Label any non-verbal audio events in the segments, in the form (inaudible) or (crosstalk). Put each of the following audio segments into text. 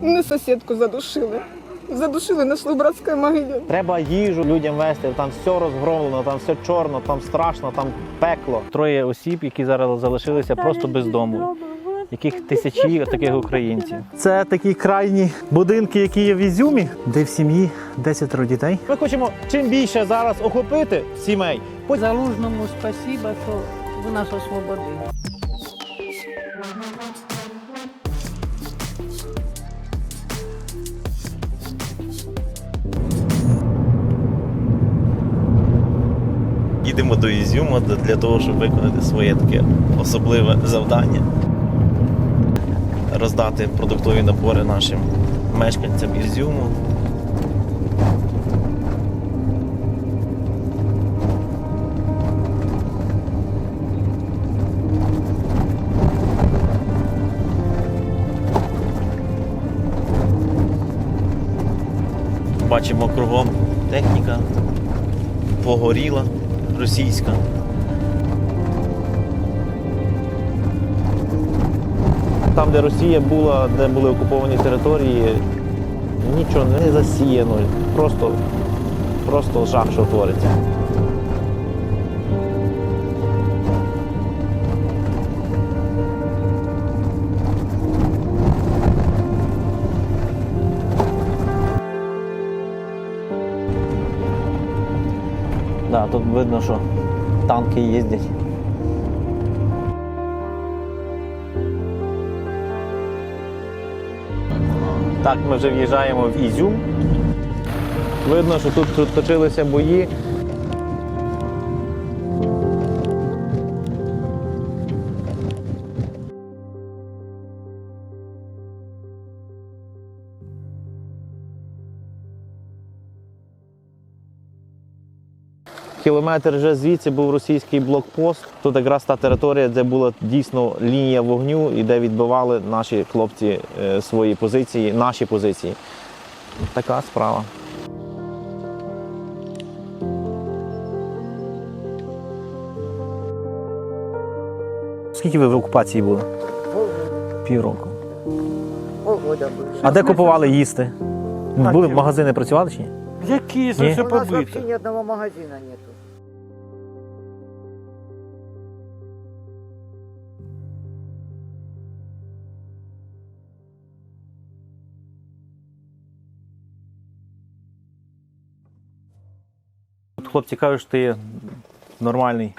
Мене сусідку задушили. Задушили на Слобратській могилі. Треба їжу людям вести, там все розгромлено, там все чорно, там страшно, там пекло. Троє осіб, які зараз залишилися просто без дому. Яких тисячі таких українців. Це такі крайні будинки, які є в Ізюмі, де в сім'ї 10 дітей. Ми хочемо чим більше зараз охопити сімей. Залужному спасибо, що ви нас освободили. Їдемо до Ізюма для того, щоб виконати своє таке особливе завдання. Роздати продуктові набори нашим мешканцям Ізюму. Бачимо кругом техніка погоріла російська. Там, де Росія була, де були окуповані території, нічого не засіяно. Просто, просто жах, що твориться. Тут видно, що танки їздять. Так, ми вже в'їжджаємо в Ізюм. Видно, що тут, точилися бої. Кілометр вже звідси був російський блокпост. Тут якраз та територія, де була дійсно лінія вогню і де відбивали наші хлопці е, свої позиції, наші позиції. Така справа. Скільки ви в окупації були? Півроку. А де купували їсти? Були ні. магазини працювали чи ні? Які ж все У нас вообще побито? ни одного магазина нету. От хлопці кажуть, що ти нормальний,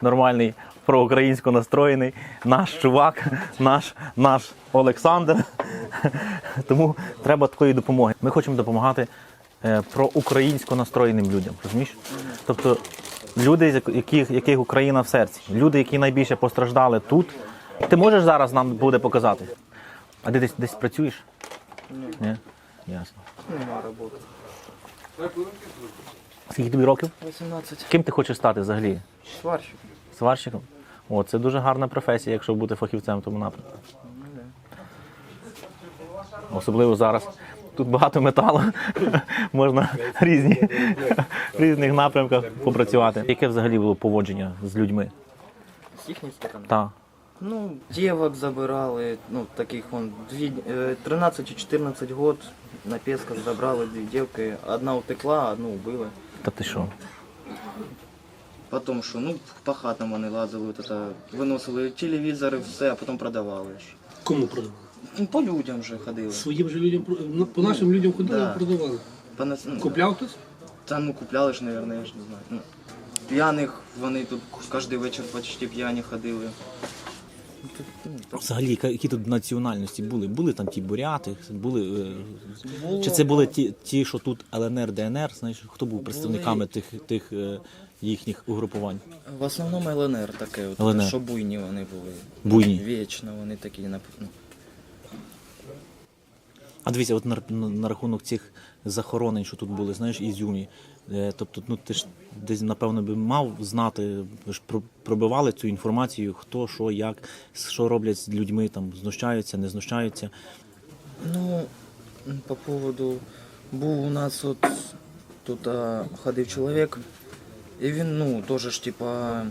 нормальний, проукраїнсько настроєний, наш чувак, наш, наш Олександр. Тому треба такої допомоги. Ми хочемо допомагати е, проукраїнсько настроєним людям. Розумієш? Тобто люди, яких, яких Україна в серці, люди, які найбільше постраждали тут. Ти можеш зараз нам буде показати? А ти десь десь працюєш? Ні. Ясно. Нема роботи. Скільки тобі років? 18. Ким ти хочеш стати взагалі? Сварщик. Сварщиком? О, це дуже гарна професія, якщо бути фахівцем в тому напрямку. Особливо зараз. Тут багато металу, (laughs) можна різні, в різних напрямках попрацювати. Яке взагалі було поводження з людьми? З їхньої сторони. Так. Ну, девок забирали, ну, таких вон, дві, е, 13 і 14 год на Песках забрали дві дівки. Одна утекла, одну вбили. Та ти що? Потім що, ну, по хатам вони лазили, виносили телевізори, все, а потім продавали. Кому продавали? Ну, по людям вже ходили. Своїм же людям про- ну, по нашим людям ходили, Да. продавали. По нас- ну, Купляв хтось? Та ну купляли ж, мабуть, я ж не знаю. Ну, п'яних вони тут кожен вечір почти п'яні ходили. Ну, ну. Взагалі, яка- які тут національності були? Були там ті буряти, були. е, Чи це були ті, ті, що тут ЛНР, ДНР? Знаєш, хто був представниками тих, тих е, їхніх угрупувань? В основному ЛНР таке, от, ЛНР. що буйні вони були. Буйні. Вічно вони такі нап- ну, А дивіться, от на, на, на рахунок цих захоронень, що тут були, знаєш, Ізюмі. Е, тобто, ну ти ж десь, напевно, би мав знати, ви ж про- пробивали цю інформацію, хто, що, як, що роблять з людьми, там знущаються, не знущаються. Ну, по поводу, був у нас от тут а, ходив чоловік, І він, ну, теж ж, типа,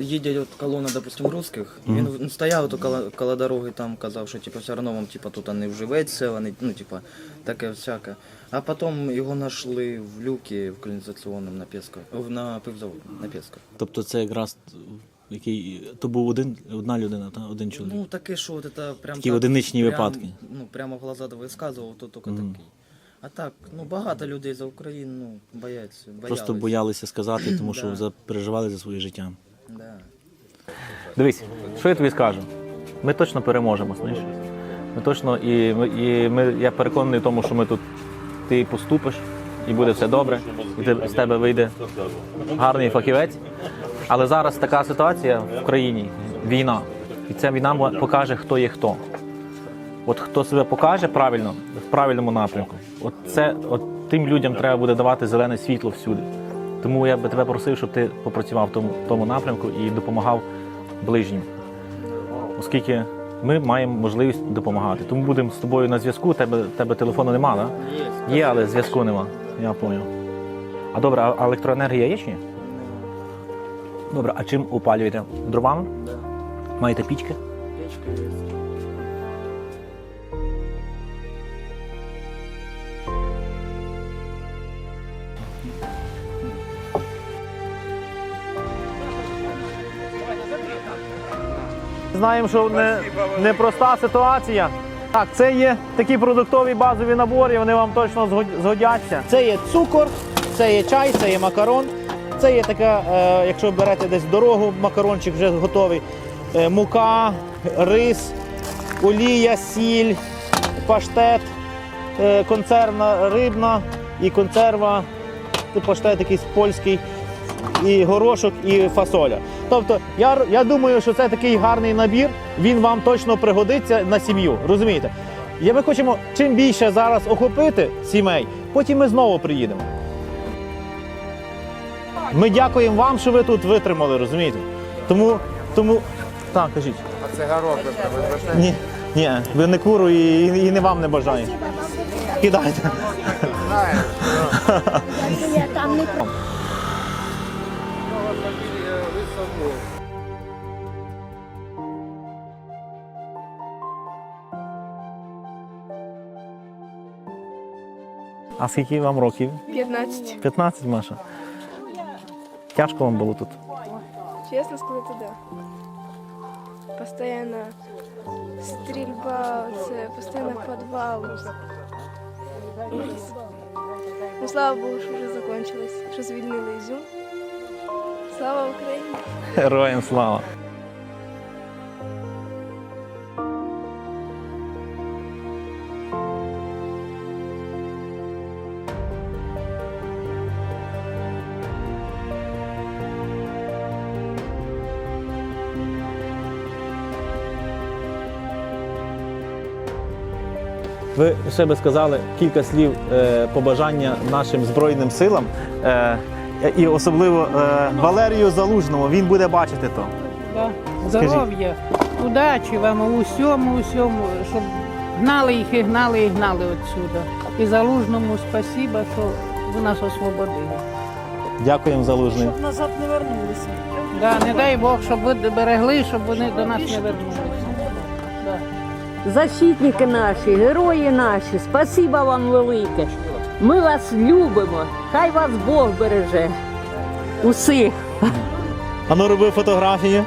їде от колона, допустим, русських, він в- стояв от коло, коло дороги, там казав, що типа, все одно вам типа, тут не вживеться, вони, ну, типа, таке всяке. А потім його знайшли в люкі в каналізаційному на Пєско, в- на пивзавод, на Пєско. Тобто це якраз який то був один, одна людина, та один чоловік. Ну, таке, що от це прям Такі так, одиничні прям, випадки. Ну, прямо в глаза висказував, то тільки Мгм. такий. А так, ну, багато людей за Україну ну, бояться, боялись. Просто боялися сказати, тому що Да. за- переживали за своє життя. Да. Дивись, що я тобі скажу? Ми точно переможемо, знаєш. Ми точно, і, і ми, я переконаний в тому, що ми тут ти поступиш, і буде все добре, і ти, з тебе вийде гарний фахівець. Але зараз така ситуація в країні війна. І ця війна покаже, хто є хто. От хто себе покаже правильно, в правильному напрямку, от це от тим людям треба буде давати зелене світло всюди. Тому я би тебе просив, щоб ти попрацював в тому, тому напрямку і допомагав ближнім. Оскільки ми маємо можливість допомагати. Тому будемо з тобою на зв'язку. Тебе, тебе телефону нема, так? Є. Є, але зв'язку нема. Я зрозумів. А добре, а електроенергія є чи ні? Добре, а чим опалюєте? Дровами? Да. Маєте пічки? Печка є. Знаємо, що не, непроста ситуація. Так, це є такі продуктові базові набори, вони вам точно згодяться. Це є цукор, це є чай, це є макарон. Це є така, е, якщо берете десь дорогу, макарончик вже готовий. Е, мука, рис, олія, сіль, паштет, е, консервна рибна і консерва, паштет якийсь польський і горошок, і фасоля. Тобто, я, я думаю, що це такий гарний набір, він вам точно пригодиться на сім'ю. Розумієте? І ми хочемо чим більше зараз охопити сімей, потім ми знову приїдемо. Ми дякуємо вам, що ви тут витримали, розумієте? Тому, тому. Так, кажіть. А це горох ви Ні, ні, ви не куру і, і, і не вам не бажаю. Кидайте. А скільки вам років? 15. 15, Маша. Тяжко вам було тут. Честно сказать, да. Постоянно стрельба, це постоянно подвал. Ну, слава Богу, що вже закончилось, що звільнили Ізюм. Слава Україні! Героям слава. Ви ще би сказали кілька слів е, побажання нашим Збройним силам е, і особливо е, Валерію Залужному. Він буде бачити то. Здоров'я, удачі вам у всьому, усьому, щоб гнали їх і гнали і гнали отсюда. І залужному спасіба, що ви нас освободили. Дякуємо Залужний. назад не вернулися. Да, не дай Бог, щоб ви берегли, щоб вони до нас не вернулися. Защитники наші, герої наші, спасіба вам велике. Ми вас любимо. Хай вас Бог береже. Усіх. А ну роби фотографії.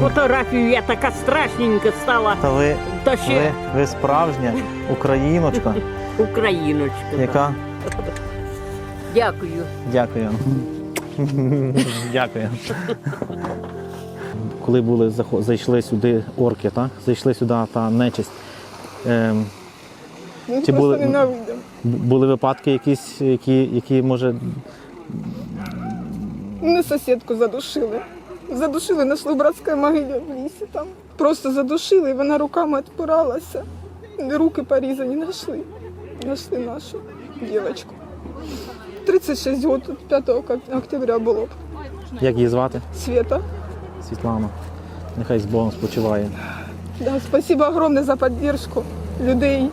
Фотографію я така страшненька стала. Та ви, Та ще ви, ви справжня україночка, україночка. яка Дякую. Дякую. (laughs) Дякую. Коли були зайшли сюди орки, так? Зайшли сюди та нечисть. Ем, Він Чи були- були випадки якісь, які, які може. Мене сусідку задушили. Задушили, знайшли братська могилі в лісі там. Просто задушили, і вона руками відпиралася. Руки порізані знайшли. Знайшли нашу дівчинку. 36 років, 5 октября було б. Як її звати? Света. Світлана. Нехай з Богом спочиває. Да, спасибо огромне за підтримку людей.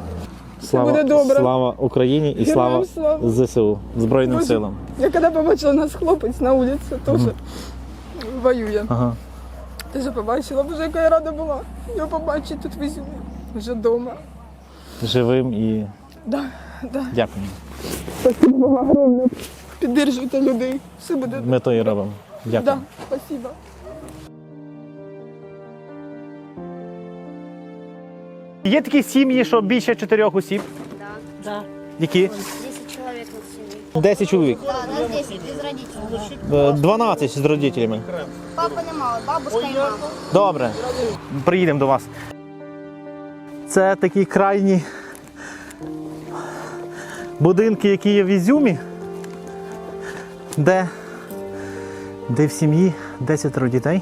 Слава, буде добре. слава Україні і слава, Героям слава. ЗСУ, Збройним Боже. силам. Я коли побачила нас хлопець на вулиці, теж воює. Ага. Теж побачила, боже, яка я рада була. Його побачити тут в Ізюмі. Вже вдома. Живим і Да, да. дякую. Спасибо вам огромне. Підтримуйте людей. Все буде добре. Ми то і робимо. Дякую. Да, спасибо. Є такі сім'ї, що більше чотирьох осіб. Да. Які? 10 человек на семье. 10 чоловік. Да, нас 10 без родителей. Е, 12 з родителями. Папа немало, бабушка и мама. Добре. Приїдемо до вас. Це такі крайні будинки, які є в Ізюмі, де, де в сім'ї 10 дітей,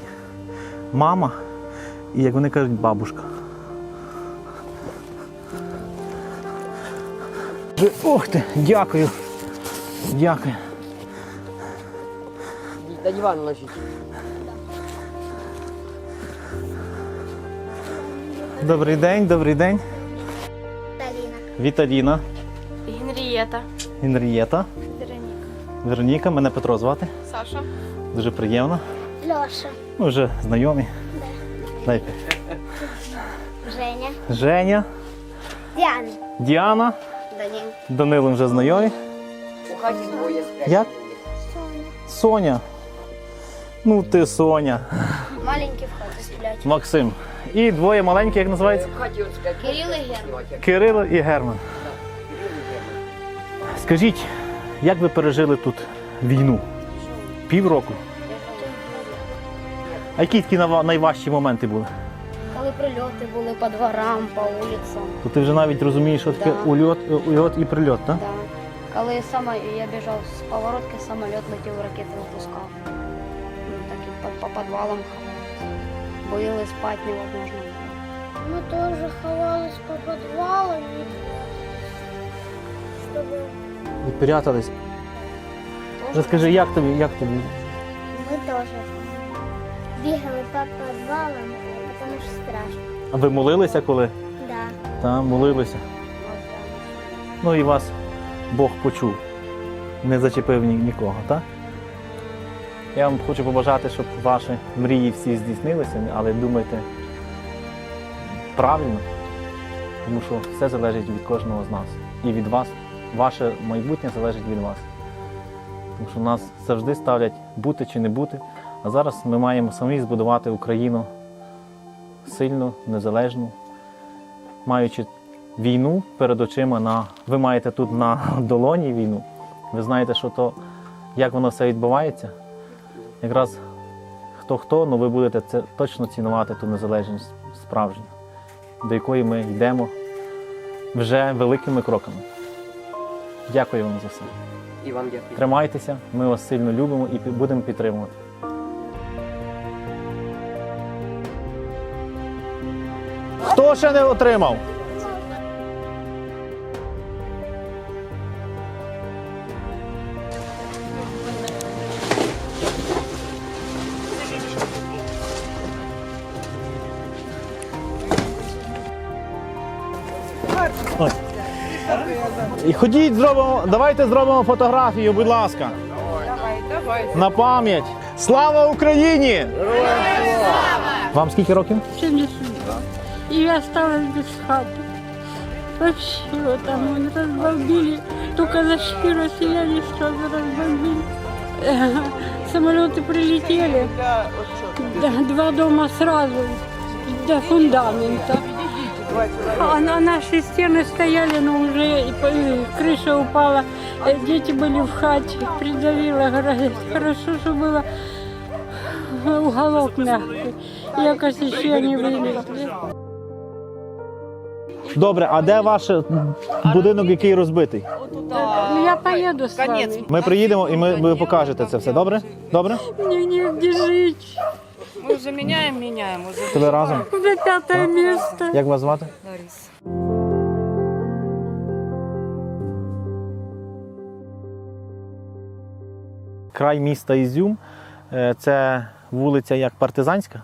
мама і, як вони кажуть, бабушка. Ох ти, дякую. Дякую. На диван ложіть. Добрий день, добрий день. Талина. Віталіна, Генриета. Генрієта, Вероника. Вероніка, мене Петро звати. Саша. Дуже приємно. Леша. Ми вже знайомі. Дайте. Женя. Женя, Диана. Діана, Данил. Данилом вже знайомі. У хаті двоє сплять. Як? Соня. Ну ти Соня. Маленький вход сплять. Максим. І двоє маленьких, як називається? В хаті от сплять. Кирилл и Герман. Кирило і Герман. Скажіть, як ви пережили тут війну? Півроку. А які такі нава- найважчі моменти були? Коли прильоти були по дворам, по вулицям. То ти вже навіть розумієш, що таке Да. ульот, ульот і прильот, так? Да. Коли саме я біжав з поворотки, самоліт летів, ракети випускав. Ну, так і по, по підвалам ховались. Боїли спати невозможно. Мы тоже ховались по подвалам, и чтобы І прятались. Тоже Розкажи, як тобі, як тобі? мы тоже бегали по подвалам, потому что страшно. А ви молилися коли? Да. Там молилися. Ну і вас Бог почув. Не зачепив ні, нікого, так? Я вам хочу побажати, щоб ваші мрії всі здійснилися, але думайте правильно, тому що все залежить від кожного з нас. І від вас. Ваше майбутнє залежить від вас. Тому що нас завжди ставлять бути чи не бути. А зараз ми маємо самі збудувати Україну сильну, незалежну, маючи війну перед очима на. Ви маєте тут на (laughs) долоні війну. Ви знаєте, що то, як воно все відбувається. Якраз хто хто, але ви будете це точно цінувати ту незалежність справжню, до якої ми йдемо вже великими кроками. Дякую вам за все. І вам дякую. Тримайтеся, ми вас сильно любимо і будемо підтримувати. Хто ще не отримав? Ой. І ходіть, зробимо, давайте зробимо фотографію, будь ласка. На пам'ять. Слава Україні! Вам скільки років? 72. И я осталась без хаты. Вообще, там разбомбили. Только зашли, расселялись, сразу разбомбили. (laughs) Самолеты прилетели. Два дома сразу. До фундамента. А на наши стены стояли, но уже крыша упала. Э, Дети были в хате, придавило. Хорошо, что было уголок мягкий. Якось ще не вилізли. Добре, а де ваш будинок, який розбитий? Ну, Я поеду с вами. Ми приїдемо і ми, ви покажете це все. Добре? Добре? Негде жить. Мы уже меняем, меняем. Уже Це ви разом? За пятое место. Як вас звати? Лариса. Край міста Ізюм. Е, Це вулиця як партизанська.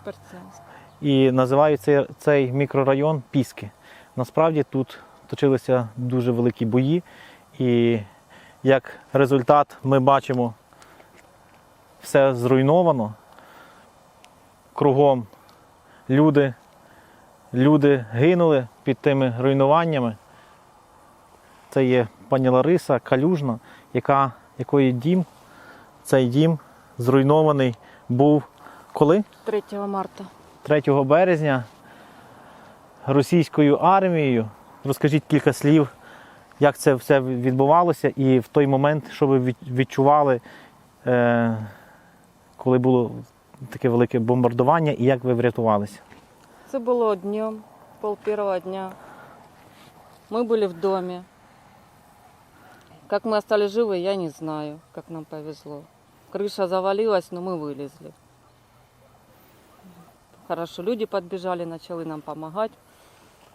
І називають цей, цей мікрорайон Піски. Насправді тут точилися дуже великі бої. І як результат ми бачимо, все зруйновано. Кругом люди, люди гинули під тими руйнуваннями. Це є пані Лариса Калюжна, яка, якої дім, цей дім зруйнований був коли? 3 марта. 3 березня російською армією. Розкажіть кілька слів, як це все відбувалося, і в той момент, що ви від- відчували, е, коли було таке велике бомбардування, і як ви врятувалися? Це було днем, пол первого дня. Мы были в доме. Как мы остались живы, я не знаю, как нам повезло. Крыша завалилась, но мы вылезли. Хорошо, люди подбежали, начали нам помогать.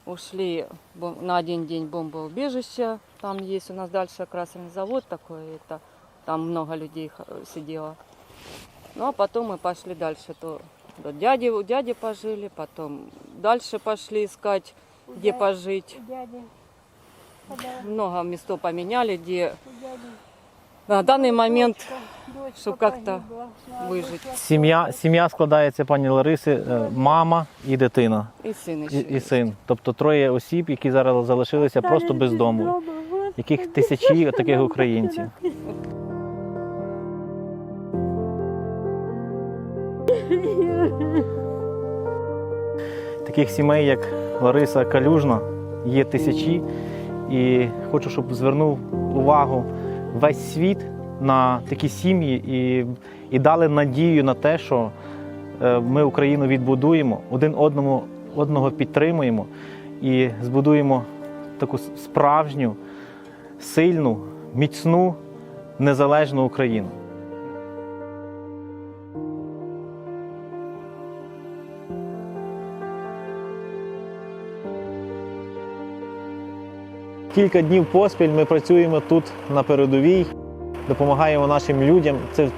Ушли бом- на один день бомбоубежище. Там есть у нас дальше красный завод такой. Это, там много людей х- сидело. Ну а потом мы пошли дальше. То до дяди, у дяди пожили, потом дальше пошли искать, где пожить. Много местов поменяли, где на данный момент, чтобы как-то выжить. Сім'я, сім'я складається, пані Лариси, е, мама і дитина, И сын і, еще. і син. Тобто троє осіб, які зараз залишилися просто без дому, яких тисячі таких українців. Таких сімей, як Лариса Калюжна, є тисячі. І хочу, щоб звернув увагу весь світ на такі сім'ї і, і дали надію на те, що е, ми Україну відбудуємо, один одному одного підтримуємо і збудуємо таку справжню, сильну, міцну, незалежну Україну. Кілька днів поспіль ми працюємо тут на передовій, допомагаємо нашим людям. Це в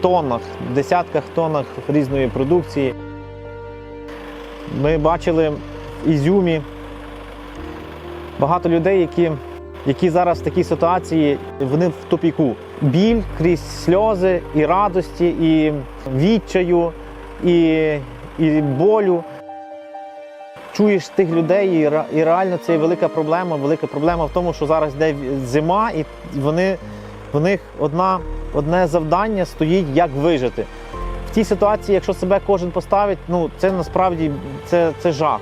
тоннах, десятках тоннах різної продукції. Ми бачили в Ізюмі багато людей, які, які зараз в такій ситуації, вони в тупіку. Біль крізь сльози і радості, і відчаю, і, і болю чуєш тих людей, і, і реально це є велика проблема. Велика проблема в тому, що зараз йде зима, і вони, в них одна, одне завдання стоїть, як вижити. В цій ситуації, якщо себе кожен поставить, ну це насправді це, це жах.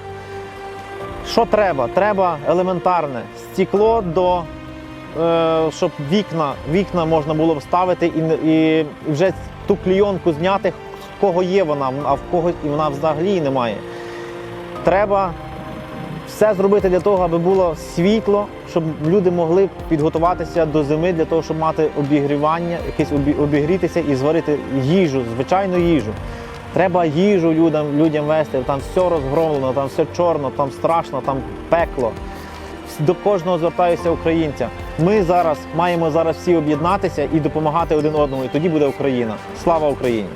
Що треба? Треба елементарне стекло до. е, Щоб вікна, вікна можна було вставити і, і вже ту клійонку зняти, в кого є вона, а в кого і вона взагалі немає. Треба все зробити для того, аби було світло, щоб люди могли підготуватися до зими для того, щоб мати обігрівання, якесь обігрітися і зварити їжу, звичайну їжу. Треба їжу людям, людям вести. Там все розгромлено, там все чорно, там страшно, там пекло. До кожного звертаюся українця. Ми зараз маємо зараз всі об'єднатися і допомагати один одному, і тоді буде Україна. Слава Україні!